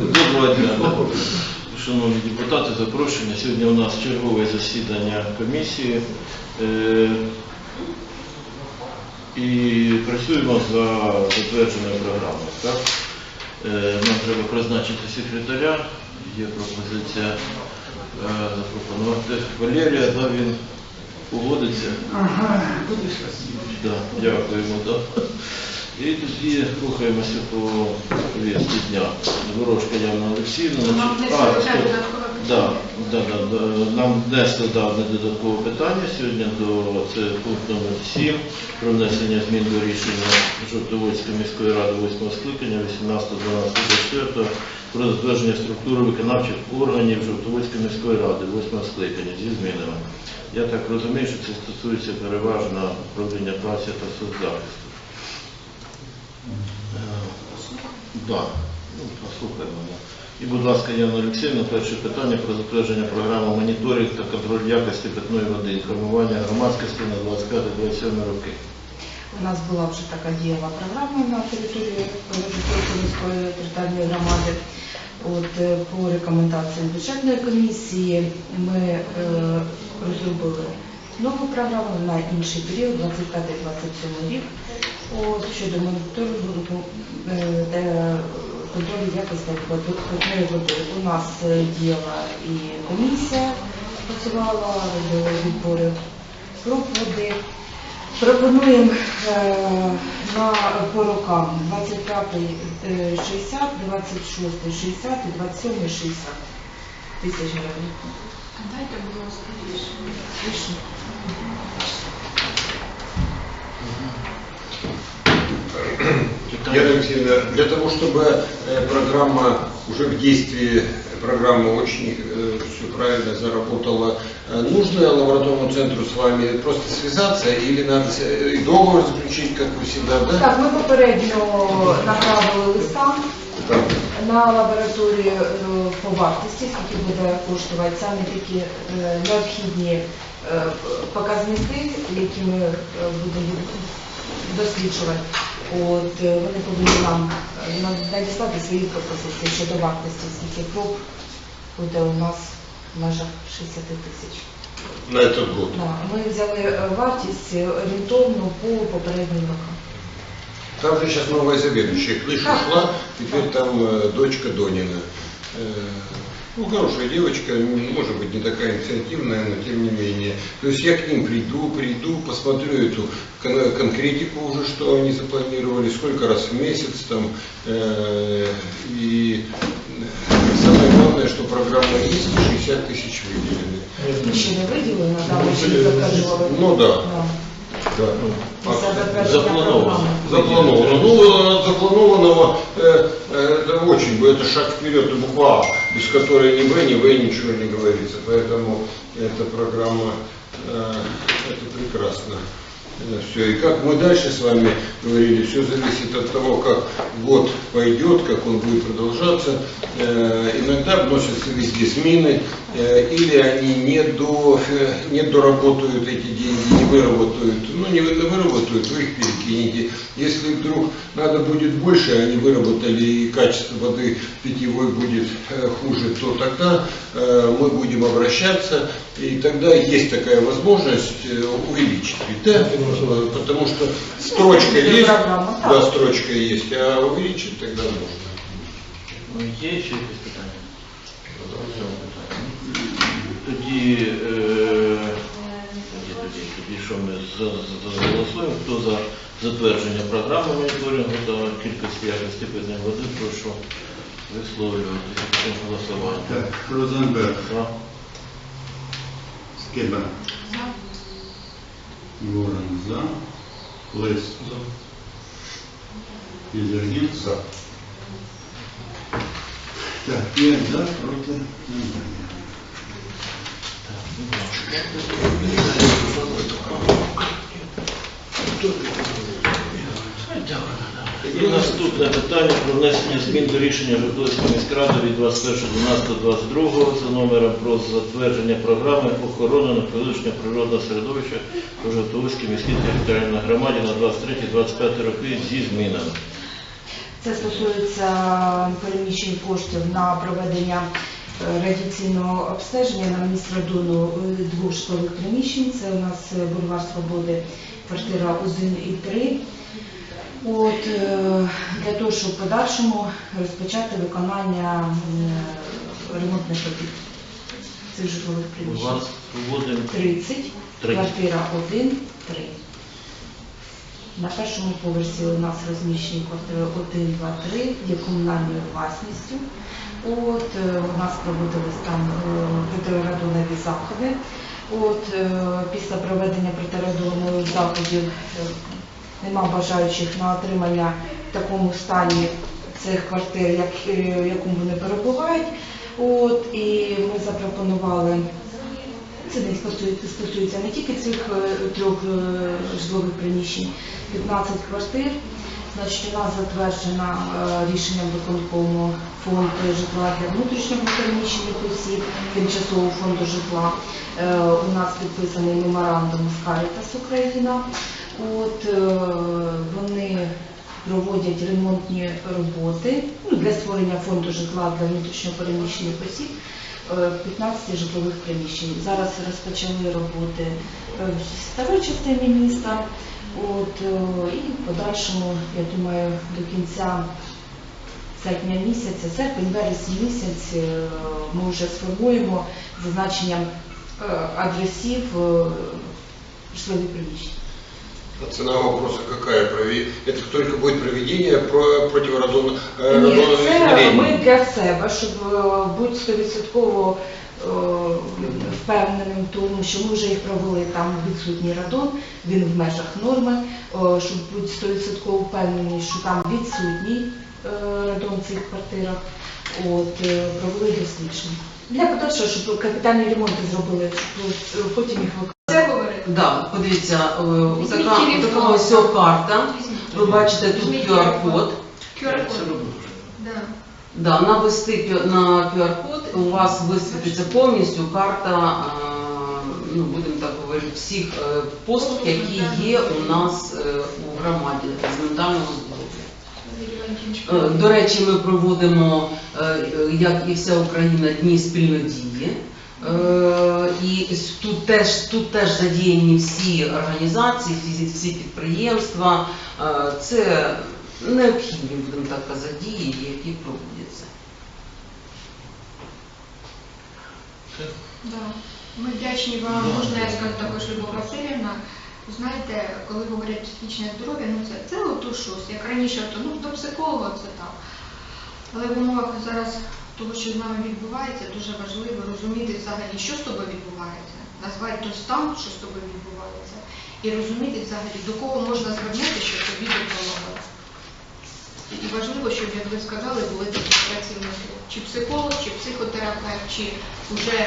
Доброго дня. Шановні депутати, запрошення. Сьогодні у нас чергове засідання комісії. Е, І працюємо за затвердженою програмою. Е, Нам треба призначити секретаря. Є пропозиція е, запропонувати Валерія, да, він погодиться. Ага, будеш Василь. Да, дякуємо. Да. І тоді рухаємося по повістці дня. Ворожка Яна Олексіївна. А, додаткове Да, да, да, да. Нам внесли да, одне додаткове питання сьогодні до це пункт номер 7 про внесення змін до рішення Жовтоводської міської ради 8 скликання 18.12.24 про затвердження структури виконавчих органів Жовтоводської міської ради 8 скликання зі змінами. Я так розумію, що це стосується переважно управління праці та соцзахисту. Так, ну, послухаємо. І, будь ласка, Яна Олексіївна, перше питання про затвердження програми моніторинг та контроль якості питної води, інформування громадськості на 25-27 роки. У нас була вже така дієва програма на території міської територіальної громади. От е, по рекомендаціям бюджетної комісії ми е, розробили нову програму на інший період, 25-27 рік, от, щодо моніторингу е, та контролю якості питної води. У нас е, діяла і комісія працювала, робила відбори проб води. Пропонуємо е, на по рокам 25 е, 60, 26 60 і 27 60 тисяч гривень. Дайте, будь ласка, рішення. Більше. Яна Алексеевна, для того, чтобы э, программа уже в действии, программа очень все правильно заработала, э, нужно лабораторному центру с вами просто связаться или надо с- э, и договор заключить, как вы всегда, да? Так, ми попередньо направили листа Так. на лабораторію е, по вартості, скільки буде коштувати саме такі е, необхідні е, показники, які ми е, будемо досліджувати. От е, вони повинні нам е, на- надіслати свої пропозиції щодо вартості, скільки проб буде у нас в межах 60 тисяч. На этот год. Да, Ми взяли е, вартість е, орієнтовну по попереднім рокам. Там же сейчас новая заведующая крыша Так. шла, теперь там э, дочка Донина. Э, Ну, хорошая девочка, может быть, не такая инициативная, но тем не менее. То есть я к ним приду, приду, посмотрю эту кон- конкретику уже, что они запланировали, сколько раз в месяц там. э, И самое главное, что программа есть, и 60 тысяч выделены. Да, ми ще не затверджували. Ну да. Да. Да. Після А, затвердження Заплановано. програми. Заплановано. Ну, от запланованного э, э, это очень, это шаг вперед, это буква А, без которой ни Б, ни В ничего не говорится. Поэтому эта программа, э, это прекрасно. Все. И как мы дальше с вами говорили, все зависит от того, как год пойдет, как он будет продолжаться. Э, Иногда вносятся везде змины, э, или они не, до, э, не доработают эти деньги, не выработают. Ну, не вы- выработают, вы их перекинете. Если вдруг надо будет больше, они выработали, и качество воды питьевой будет э, хуже, то тогда э, мы будем обращаться, и тогда есть такая возможность э, увеличить. Да? Потому что строчка Есть есть, программа, да, строчка есть, а увеличить тогда можно. Ну, Є ще якісь питання? Тоді, е, тоді, тоді, тоді що ми за- за- заголосуємо? Хто за затвердження програми моніторингу та кількості якості питної води, прошу висловлювати цим голосуванням. Так, Розенберг, За. Скиба, За. Ворон за, Ізергін, За. Так, п'ять за, проти, немає. І наступне питання про внесення змін до рішення Житомирської міськради від 21.12.22 за номером про затвердження програми охорони навколишнього природного середовища у Житомирській міській територіальній громаді на 23-25 роки зі змінами. Це стосується переміщень коштів на проведення е, радіаційного обстеження на місць радону е, двох житлових приміщень. Це у нас е, бульвар Свободи, квартира 1 і 3. От, для того, щоб в подальшому розпочати виконання ремонтних робіт цих житлових приміщень. Вас проводимо 30, Три. квартира 1, 3. На першому поверсі у нас розміщені квартири 1, 2, 3, є комунальною власністю. От, е, у нас проводились там е, протирадонові заходи. От, е, після проведення протирадонових заходів нема бажаючих на отримання в такому стані цих квартир, як, якому вони перебувають. От, і ми запропонували це не стосується, стосується не тільки цих е, трьох е, житлових приміщень, 15 квартир. Значить, у нас затверджена е, рішенням виконкому фонд житла для внутрішнього переміщених осіб, тимчасового фонду житла. У нас підписаний меморандум з Caritas Україна. От вони проводять ремонтні роботи ну, для створення фонду житла для внутрішньо переміщених осіб 15 житлових приміщень. Зараз розпочали роботи е, в старій частині міста. От, е, і в подальшому, я думаю, до кінця серпня місяця, серпень, вересень місяць е, ми вже сформуємо зазначенням адресів житлові приміщення. А цена вопроса какая? Прови- Это только будет проведение про противорадон- э, Ні, радоновых це измерений. ми для себе, щоб е, бути стовідсотково е, впевненим в тому, що ми вже їх провели, там відсутній радон, він в межах норми, е, щоб бути стовідсотково впевнені, що там відсутній е, радон в цих квартирах. От, е, провели дослідження. Для подальшого, щоб капітальні ремонти зробили, щоб е, потім їх виконати. Да, подивіться, е, Візьміть така, телефон. така ось ця карта. Ви бачите тут Візьміть QR-код. QR-код. Да. Да, навести пі- на QR-код у вас висвітиться повністю карта, е, ну будемо так говорити, всіх е, послуг, які є у нас е, у громаді з ментального здоров'я. Е, До речі, ми проводимо, е, е, як і вся Україна, дні спільної дії. Е, І тут теж, тут теж задіяні всі організації, всі, всі підприємства. Е, Це необхідні, будемо так казати, дії, які проводяться. Да. Ми вдячні вам, можна я скажу також Любов Васильівна. Знаєте, коли говорять психічне здоров'я, ну це, це ото щось. Як раніше, то ну до психолога це так. Але в умовах зараз того, що з нами відбувається, дуже важливо розуміти взагалі, що з тобою відбувається, назвати той стан, що з тобою відбувається, і розуміти взагалі, до кого можна звернутися, щоб тобі допомогли. І важливо, щоб, як ви сказали, були такі працівники, чи психолог, чи психотерапевт, чи вже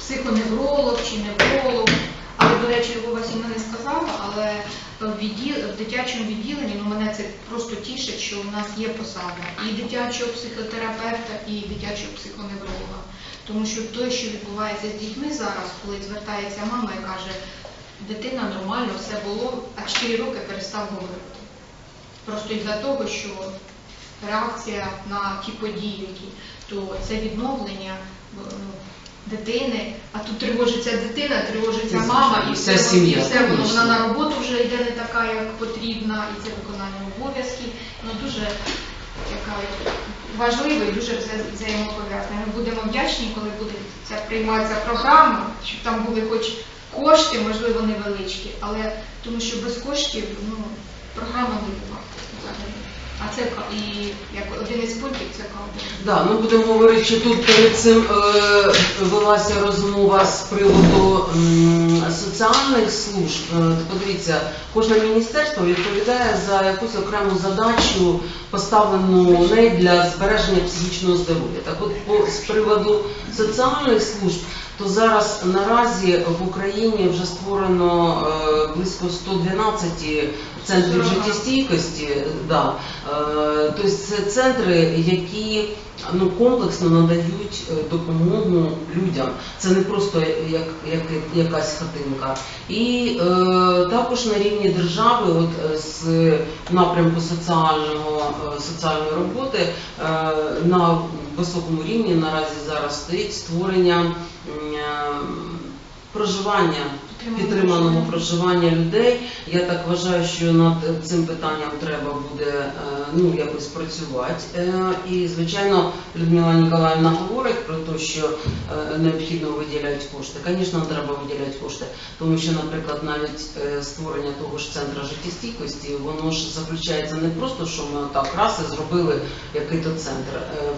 психоневролог, чи невролог. Але, до речі, Любов Васильівна не сказала, але в, відділ, в дитячому відділенні ну, мене це просто тішить, що у нас є посада і дитячого психотерапевта, і дитячого психоневролога. Тому що те, що відбувається з дітьми зараз, коли звертається мама і каже, дитина нормально, все було, а 4 роки перестав говорити. Просто із-за того, що реакція на ті події, які, то це відновлення ну, дитини, а тут тривожиться дитина, тривожиться мама, і Вся все, сім'я, і все воно, вона на роботу вже йде не така, як потрібна, і це виконання обов'язків. Ну дуже яка важливо і дуже все взаємопов'язане. Ми будемо вдячні, коли буде ця прийматися програма, щоб там були хоч кошти, можливо, невеличкі, але тому що без коштів ну, програма не була взагалі. А це ка- і як один із пунктів це кадри. Да, ми будемо говорити, що тут перед цим е, велася розмова з приводу м, соціальних служб. Е, подивіться, кожне міністерство відповідає за якусь окрему задачу, поставлену нею для збереження психічного здоров'я. Так от по, з приводу соціальних служб то зараз наразі в Україні вже створено е, близько 112 центрів життєстійкості. Да. Тобто це центри, які ну, комплексно надають е, допомогу людям. Це не просто як, як, якась хатинка. І е, також на рівні держави, от е, з напрямку соціального е, соціальної роботи е, на високому рівні наразі зараз стоїть створення е, проживання. Підтриманого проживання людей. Я так вважаю, що над цим питанням треба буде е, ну якось працювати. Е, І звичайно, Людмила Ніколаївна говорить про те, що е, необхідно виділяти кошти. Звісно, треба виділяти кошти, тому що, наприклад, навіть створення того ж центру життєстійкості, воно ж заключається не просто, що ми так раз і зробили який-то центр.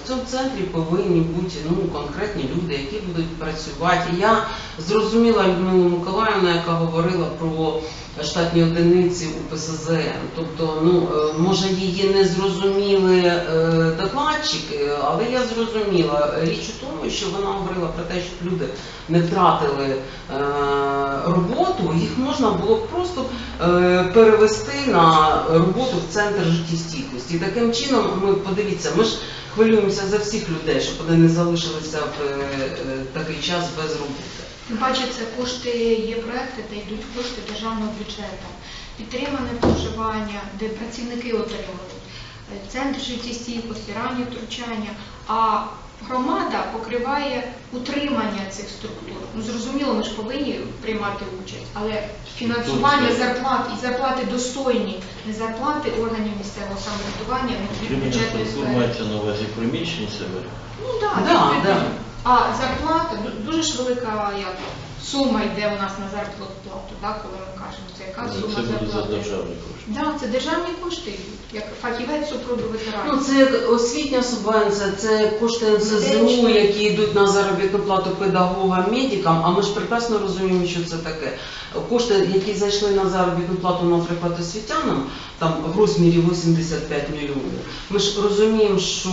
В цьому центрі повинні бути ну конкретні люди, які будуть працювати. Я зрозуміла Людмилу Миколаївну, яка говорила про штатні одиниці у ПСЗН. Тобто, ну е, може її не зрозуміли е, докладчики, але я зрозуміла. Річ у тому, що вона говорила про те, що люди не втратили е, роботу, їх можна було б просто перевести на роботу в центр життєстійкості. І таким чином, ми подивіться, ми ж хвилюємося за всіх людей, щоб вони не залишилися в такий час без роботи. Тим паче, це кошти, є проекти, де йдуть кошти державного бюджету. Підтримане проживання, де працівники отримують. Центр життєстійкості, ранні втручання, а громада покриває утримання цих структур. Ну, зрозуміло, ми ж повинні приймати участь, але фінансування зарплат і зарплати достойні, не зарплати органів місцевого самоврядування, не бюджетної сфери. мається на увазі приміщень себе. Ну так, Да, відповідно. да. А зарплата дуже ж велика як, сума йде у нас на зарплату, так, коли ми кажемо, це яка сума Це буде за зарплати. державні кошти. Да, це державні кошти йдуть, як фахівець супроводу Ну, ветеранів. це освітня субвенція, це кошти НСЗУ, які йдуть на заробітну плату педагогам, медикам, а ми ж прекрасно розуміємо, що це таке. Кошти, які зайшли на заробітну плату, наприклад, освітянам, там в розмірі 85 мільйонів. Ми ж розуміємо, що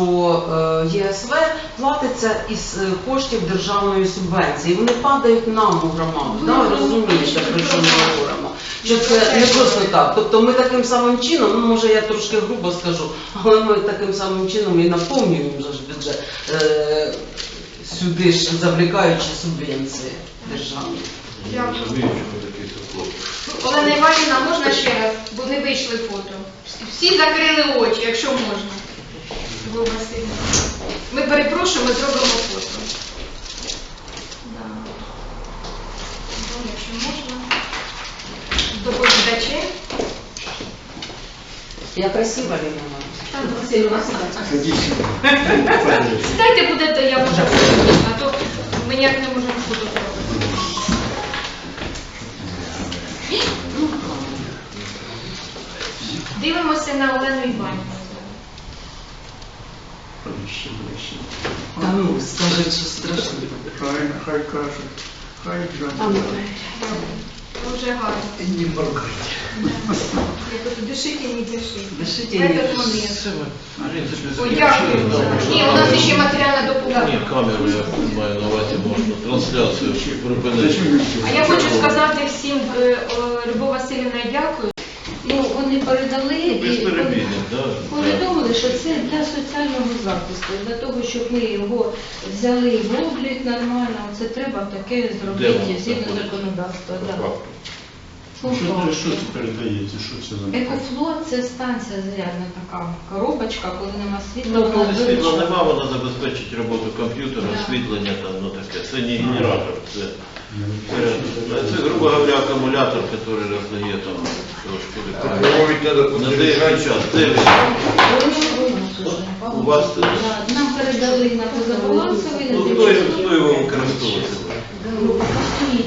е, ЄСВ платиться із е, коштів державної субвенції. Вони падають нам у громаду. Ну, Да, ну, розумієте, про що ми ну, говоримо. Що це не просто так. Тобто ми таким самим чином, ну може я трошки грубо скажу, але ми таким самим чином і наповнюємо бюджет е, сюди ж завлікаючи субвенції державні. Я Дякую. Олена Іванівна, можна ще раз, бо не вийшли фото. Всі закрили очі, якщо можна. Ми перепрошуємо, ми зробимо фото. Да. Ну, якщо можна. Доповідачі. Я красива Ліна. Сюда. Сідайте будете, я можу, а то ми ніяк не можемо фото зробити. Дивимося на Олену Іванівну. Та ну, скажіть, що страшно. Хай, хай кажуть. Хай А Дуже гарно. Не кажу, не дишите. Дишите, не этот момент. Це ми, в принципі, Ой, дякую. Ні, у нас ще матеріальна допомога. Ні, камеру я маю на увазі, можна трансляцію припинити. А я хочу сказати всім, е, Любов Васильівна, дякую. Ну, вони передали Ну, і Безперебійник, да. повідомили, що це для соціального захисту, для того, щоб ми його взяли в облік нормально, це треба таке Де зробити воно згідно законодавства. Да. Що, це- що це передається? Що це за Екофлот це станція зарядна така коробочка, коли нема світла. Ну, коли світла нема, вона забезпечить роботу комп'ютера, Да. освітлення там, ну таке. Це не генератор, це, це, це грубо говоря, акумулятор, який роздає там трошки надо На деякий час. Де у вас це- Да, Нам передали на позабалансовий, на Ну, хто, його- хто його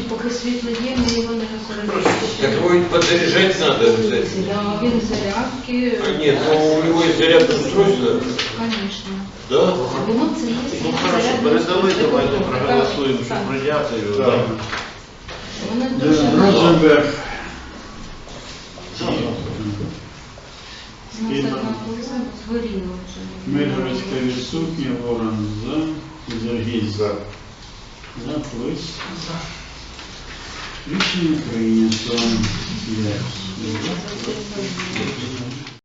поки світло є, ми його не використовуємо. Так его ведь подзаряжать надо обязательно. Да, він зарядки. А нет, ну у него есть зарядное устройство. Конечно. Да? Воно це є Ну хорошо, зарядне передали, устройство. давайте Так, проголосуємо, щоб так. прийняти його. Так. да. Воно дуже Де- мало. Розенберг. За. У нас одна була, згоріла вже. Миргородська відсутня, Ворон за, Зергій за. Заходь. Рішення прийнято.